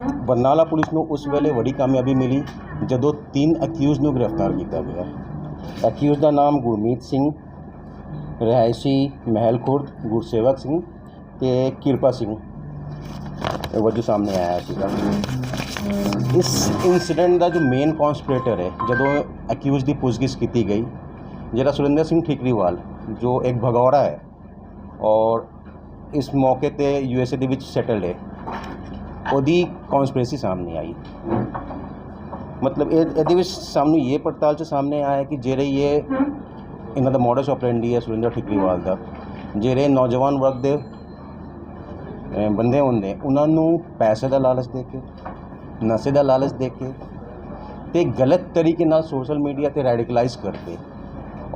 Barnala police ਨੂੰ ਉਸ ਵੇਲੇ ਵੱਡੀ ਕਾਮਯਾਬੀ ਮਿਲੀ, ਜਦੋਂ ਤਿੰਨ ਅਕਿਊਜ਼ ਨੂੰ ਗ੍ਰਿਫਤਾਰ ਕੀਤਾ ਗਿਆ। ਅਕਿਊਜ਼ ਦਾ ਨਾਮ ਗੁਰਮੀਤ ਸਿੰਘ, ਰਿਹਾਇਸ਼ੀ ਮਹਿਲ ਖੁਰਦ, ਗੁਰਸੇਵਕ ਸਿੰਘ ਤੇ ਕਿਰਪਾ ਸਿੰਘ ਵਜੋਂ ਸਾਹਮਣੇ ਆਇਆ ਸੀਗਾ। ਇਸ ਇਨਸੀਡੈਂਟ ਦਾ ਜੋ ਮੇਨ ਕਨਸਪੀਰੇਟਰ ਹੈ, ਜਦੋਂ ਅਕਿਊਜ਼ ਦੀ ਪੁੱਛਗਿੱਛ ਕੀਤੀ ਗਈ, ਜਿਹੜਾ ਸੁਰਿੰਦਰ ਸਿੰਘ ਠਿਕਰੀਵਾਲ, ਜੋ ਇੱਕ ਭਗੌੜਾ ਹੈ ਔਰ ਇਸ ਮੌਕੇ ਤੇ ਯੂ ਐਸ ਏ ਦੇ ਵਿੱਚ ਸੈਟਲਡ ਹੈ ਉਹਦੀ ਕਨਸਪੀਰੇਸੀ ਸਾਹਮਣੇ ਆਈ। ਮਤਲਬ ਇਹ ਇਹਦੇ ਵਿੱਚ ਸਾਨੂੰ ਇਹ ਪੜਤਾਲ ਚ ਸਾਹਮਣੇ ਆਇਆ ਕਿ ਜਿਹੜੇ ਇਹ ਇਹਨਾਂ ਦਾ ਮੋਡਸ ਆਪਰੈਂਡੀ ਹੈ ਸੁਰਿੰਦਰ ਠਿਕਰੀਵਾਲ ਦਾ, ਜਿਹੜੇ ਨੌਜਵਾਨ ਵਰਗ ਦੇ ਬੰਦੇ ਹੁੰਦੇ, ਉਹਨਾਂ ਨੂੰ ਪੈਸੇ ਦਾ ਲਾਲਚ ਦੇ ਕੇ, ਨਸ਼ੇ ਦਾ ਲਾਲਚ ਦੇ ਕੇ ਤੇ ਗਲਤ ਤਰੀਕੇ ਨਾਲ ਸੋਸ਼ਲ ਮੀਡੀਆ ਤੇ ਰੈਡੀਕਲਾਈਜ਼ ਕਰਕੇ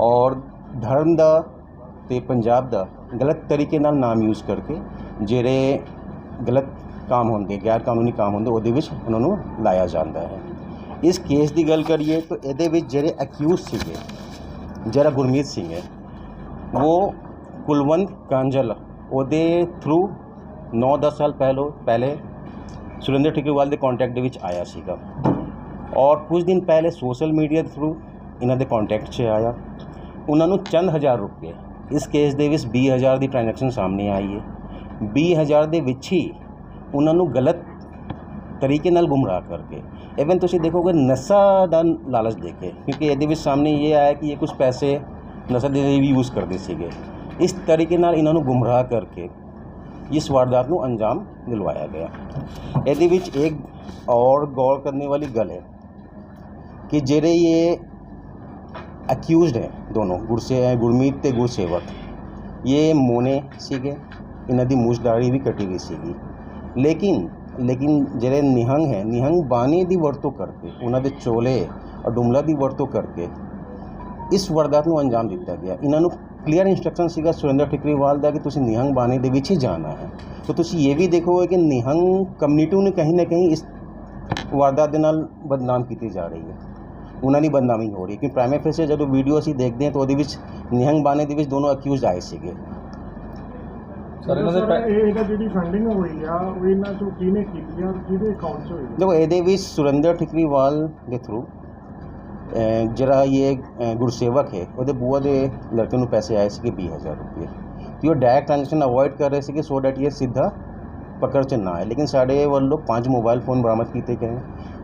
ਔਰ ਧਰਮ ਦਾ ਤੇ ਪੰਜਾਬ ਦਾ ਗਲਤ ਤਰੀਕੇ ਨਾਲ ਨਾਮ ਯੂਜ਼ ਕਰਕੇ ਜਿਹੜੇ ਗਲਤ ਕੰਮ ਹੁੰਦੇ ਗੈਰ ਕਾਨੂੰਨੀ ਕੰਮ ਹੁੰਦੇ, ਉਹਦੇ ਵਿੱਚ ਉਹਨਾਂ ਨੂੰ ਲਾਇਆ ਜਾਂਦਾ ਹੈ। ਇਸ ਕੇਸ ਦੀ ਗੱਲ ਕਰੀਏ ਤਾਂ ਇਹਦੇ ਵਿੱਚ ਜਿਹੜੇ ਅਕਿਊਜ਼ ਸੀਗੇ, ਜਿਹੜਾ ਗੁਰਮੀਤ ਸਿੰਘ ਹੈ ਉਹ ਕੁਲਵੰਤ ਕਾਂਜਲ, ਉਹਦੇ ਥਰੂ 9-10 ਸਾਲ ਪਹਿਲੋ, ਪਹਿਲੇ ਸੁਰਿੰਦਰ ਠਿਕਰੀਵਾਲ ਦੇ ਕੰਟੈਕਟ ਦੇ ਵਿੱਚ ਆਇਆ ਸੀਗਾ। ਔਰ ਕੁਝ ਦਿਨ ਪਹਿਲੇ ਸੋਸ਼ਲ ਮੀਡੀਆ ਦੇ ਥਰੂ ਇਹਨਾਂ ਦੇ ਕੰਟੈਕਟ 'ਚ ਆਇਆ। ਉਹਨਾਂ ਨੂੰ ਚੰਦ ਹਜ਼ਾਰ ਰੁਪਏ, ਇਸ ਕੇਸ ਦੇ ਵਿੱਚ 20000 ਦੀ ਟ੍ਰਾਂਜੈਕਸ਼ਨ ਸਾਹਮਣੇ ਆਈ ਹੈ। 20000 ਦੇ ਵਿੱਚ ਹੀ ਉਹਨਾਂ ਨੂੰ ਗਲਤ ਤਰੀਕੇ ਨਾਲ ਗੁੰਮਰਾਹ ਕਰਕੇ। ਇਵਨ ਤੁਸੀਂ ਦੇਖੋਗੇ ਨਸ਼ਾ ਦਾ ਲਾਲਚ ਦੇ ਕੇ ਕਿਉਂਕਿ ਇਹਦੇ ਵਿੱਚ ਸਾਹਮਣੇ ਇਹ ਆਇਆ ਕਿ ਇਹ ਕੁਝ ਪੈਸੇ ਨਸ਼ਾ ਦੇ ਲਈ ਵੀ ਯੂਜ਼ ਕਰਦੇ ਸੀਗੇ। ਇਸ ਤਰੀਕੇ ਨਾਲ ਇਹਨਾਂ ਨੂੰ ਗੁੰਮਰਾਹ ਕਰਕੇ ਇਸ ਵਾਰਦਾਤ ਨੂੰ ਅੰਜਾਮ ਦਿਲਵਾਇਆ ਗਿਆ। ਇਹਦੇ ਵਿੱਚ ਇੱਕ ਔਰ ਗੌਰ ਕਰਨੇ ਵਾਲੀ ਗੱਲ ਹੈ ਕਿ ਜਿਹੜੇ ਇਹ ਅਕਿਊਜ਼ਡ ਹੈ ਦੋਨੋਂ, ਗੁਰਸੇ ਹੈ ਗੁਰਮੀਤ ਤੇ ਗੁਰਸੇਵਕ, ਇਹ ਮੋਨੇ ਸੀਗੇ। ਇਹਨਾਂ ਦੀ ਮੂਛ ਦਾੜੀ ਵੀ ਕੱਟੀ ਗਈ ਸੀਗੀ। ਲੇਕਿਨ ਲੇਕਿਨ ਜਿਹੜੇ ਨਿਹੰਗ ਹੈ, ਨਿਹੰਗ ਬਾਣੀ ਦੀ ਵਰਤੋਂ ਕਰਕੇ, ਉਹਨਾਂ ਦੇ ਚੋਲੇ ਅਡੁਮਲਾ ਦੀ ਵਰਤੋਂ ਕਰਕੇ ਇਸ ਵਾਰਦਾਤ ਨੂੰ ਅੰਜਾਮ ਦਿੱਤਾ ਗਿਆ। ਇਹਨਾਂ ਨੂੰ ਕਲੀਅਰ ਇਨਸਟਰਕਸ਼ਨ ਸੀਗਾ ਸੁਰਿੰਦਰ ਟਿਕਰੀਵਾਲ ਦਾ ਕਿ ਤੁਸੀਂ ਨਿਹੰਗ ਬਾਣੀ ਦੇ ਵਿੱਚ ਹੀ ਜਾਣਾ ਹੈ। ਤਾਂ ਤੁਸੀਂ ਇਹ ਵੀ ਦੇਖੋਗੇ ਕਿ ਨਿਹੰਗ ਕਮਿਊਨਿਟੀ ਨੂੰ ਕਹੀਂ ਨਾ ਕਹੀਂ ਇਸ ਵਾਰਦਾਤ ਦੇ ਨਾਲ ਬਦਨਾਮ ਕੀਤੀ ਜਾ ਰਹੀ ਹੈ। ਉਹਨਾਂ ਦੀ ਬਦਨਾਮੀ ਹੋ ਰਹੀ ਹੈ। ਕਿ ਪ੍ਰਾਈਮੇ ਫੇਸੇ ਜਦੋਂ ਵੀਡੀਓ ਅਸੀਂ ਦੇਖਦੇ ਹਾਂ ਤਾਂ ਉਹਦੇ ਵਿੱਚ ਨਿਹੰਗ ਬਾਣੇ ਦੇ ਵਿੱਚ ਦੋਨੋਂ ਅਕਿਊਜ਼ ਆਏ ਸੀਗੇ। ਸਰ ਇਹਨਾਂ ਦੇ ਪੈ- ਇਹ ਇਹਦਾ ਜਿਹੜੀ ਫੰਡਿੰਗ ਹੋਈ ਆ ਉਹ ਇਹਨਾਂ ਚੋਂ ਕਿਹਨੇ ਕੀਤੀ ਆ ਔਰ ਕਿਹਦੇ ਅਕਾਊਂਟ 'ਚ ਹੋਈ ਆ? ਦੇਖੋ ਇਹਦੇ ਵਿੱਚ ਸੁਰਿੰਦਰ ਠਿਕਰੀਵਾਲ ਦੇ ਥਰੂ ਜਿਹੜਾ ਇਹ ਅਹ, ਗੁਰਸੇਵਕ ਹੈ ਉਹਦੇ ਬੂਆ ਦੇ ਲੜਕੇ ਨੂੰ ਪੈਸੇ ਆਏ ਸੀਗੇ 20000 ਰੁਪਏ। ਤੇ ਉਹ ਡਾਇਰੈਕਟ ਟ੍ਰਾਂਜੈਕਸ਼ਨ ਅਵੋਇਡ ਕਰ ਰਹੇ ਸੀਗੇ ਸੋ ਡੈਟ ਇਹ ਸਿੱਧਾ ਪਕੜ ਚ ਨਾ ਆਏ। ਲੇਕਿਨ ਸਾਡੇ ਵੱਲੋਂ ਪੰਜ ਮੋਬਾਈਲ ਫੋਨ ਬਰਾਮਦ ਕੀਤੇ ਗਏ।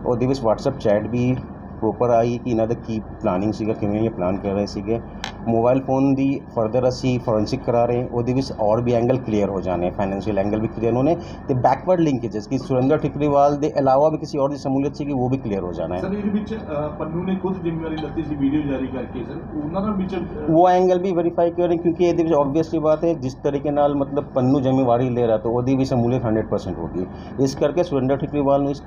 ਉਹਦੇ ਵਿੱਚ WhatsApp ਚੈਟ ਵੀ ਪ੍ਰੋਪਰ ਆਈ ਕਿ ਇਹਨਾਂ ਦਾ ਕੀ ਪਲਾਨਿੰਗ ਸੀਗਾ ਕਿਵੇਂ ਇਹ ਪਲਾਨ ਕਰ ਰਹੇ ਸੀਗੇ। ਮੋਬਾਈਲ ਫੋਨ ਦੀ ਫਰਦਰ ਅਸੀਂ ਫੋਰੈਂਸਿਕ ਕਰਾ ਰਹੇ ਉਹਦੇ ਵਿੱਚ ਔਰ ਵੀ ਐਂਗਲ ਕਲੀਅਰ ਹੋ ਜਾਣੇ ਫਾਈਨੈਂਸ਼ੀਅਲ ਐਂਗਲ ਵੀ ਕਲੀਅਰ ਹੋਣੇ ਤੇ ਬੈਕਵਰਡ ਲਿੰਕੇजेस ਕਿ ਸੁਰਿੰਦਰ ਠਿਕਰੀਵਾਲ ਦੇ ਇਲਾਵਾ ਵੀ ਕਿਸੇ ਔਰ ਦੀ ਸਮੂਲੀਅਤ ਸੀ ਕਿ ਉਹ ਵੀ ਕਲੀਅਰ ਹੋ ਜਾਣਾ ਹੈ। ਸਰ ਇਹਦੇ ਵਿੱਚ ਪੰਨੂ ਨੇ ਖੁਦ ਜ਼ਿੰਮੇਵਾਰੀ ਲੱਤੀ ਸੀ ਵੀਡੀਓ ਜਾਰੀ ਕਰਕੇ ਸਰ। ਉਹਨਾਂ ਦਾ ਵਿੱਚ ਉਹ ਐਂਗਲ ਵੀ ਵੈਰੀਫਾਈ ਕਰ ਰਹੇ ਕਿਉਂਕਿ ਇਹਦੇ ਵਿੱਚ ਆਬਵੀਅਸਲੀ ਬਾਤ ਹੈ ਜਿਸ ਤਰੀਕੇ ਨਾਲ ਮਤਲਬ ਪੰਨੂ ਜ਼ਿੰਮੇਵਾਰੀ ਲੈ ਰਿਹਾ ਤਾਂ ਉਹਦੀ ਵੀ ਸਮੂਲੀਅਤ 100% ਹੋਗੀ ਇਸ ਕਰਕੇ ਸੁਰਿੰਦਰ ਠਿਕਰੀਵਾਲ ਨੂੰ ਇਸ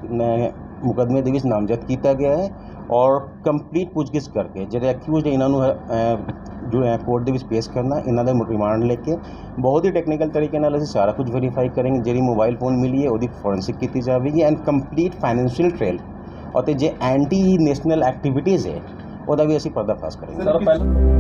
ਮੁਕੱਦਮੇ ਦੇ ਵਿੱਚ ਨਾਮਜ਼ਦ ਕੀਤਾ ਗਿਆ ਹੈ ਔਰ ਕੰਪਲੀਟ ਪੁੱਛਗਿੱਛ ਕਰਕੇ ਜਿਹੜੇ ਅਕਿਊਜ਼ਡ ਇਹਨਾਂ ਨੂੰ ਜੋ ਹੈ ਕੋਰਟ ਦੇ ਵਿੱਚ ਪੇਸ਼ ਕਰਨਾ, ਇਹਨਾਂ ਦਾ ਰਿਮਾਂਡ ਲੈ ਕੇ ਬਹੁਤ ਹੀ ਟੈਕਨੀਕਲ ਤਰੀਕੇ ਨਾਲ ਅਸੀਂ ਸਾਰਾ ਕੁਝ ਵੈਰੀਫਾਈ ਕਰਾਂਗੇ, ਜਿਹੜੀ ਮੋਬਾਈਲ ਫੋਨ ਮਿਲੀ ਹੈ, ਉਹਦੀ ਫੋਰੈਂਸਿਕ ਕੀਤੀ ਜਾਵੇਗੀ ਐਂਡ ਕੰਪਲੀਟ ਫਾਈਨੈਂਸ਼ੀਅਲ ਟ੍ਰੇਲ ਅਤੇ ਜੇ ਐਂਟੀ ਨੈਸ਼ਨਲ ਐਕਟੀਵਿਟੀਜ਼ ਹੈ, ਉਹਦਾ ਵੀ ਅਸੀਂ ਪਰਦਾਫਾਸ਼ ਕਰਾਂਗੇ। ਸਰ, ਪਹਿਲਾਂ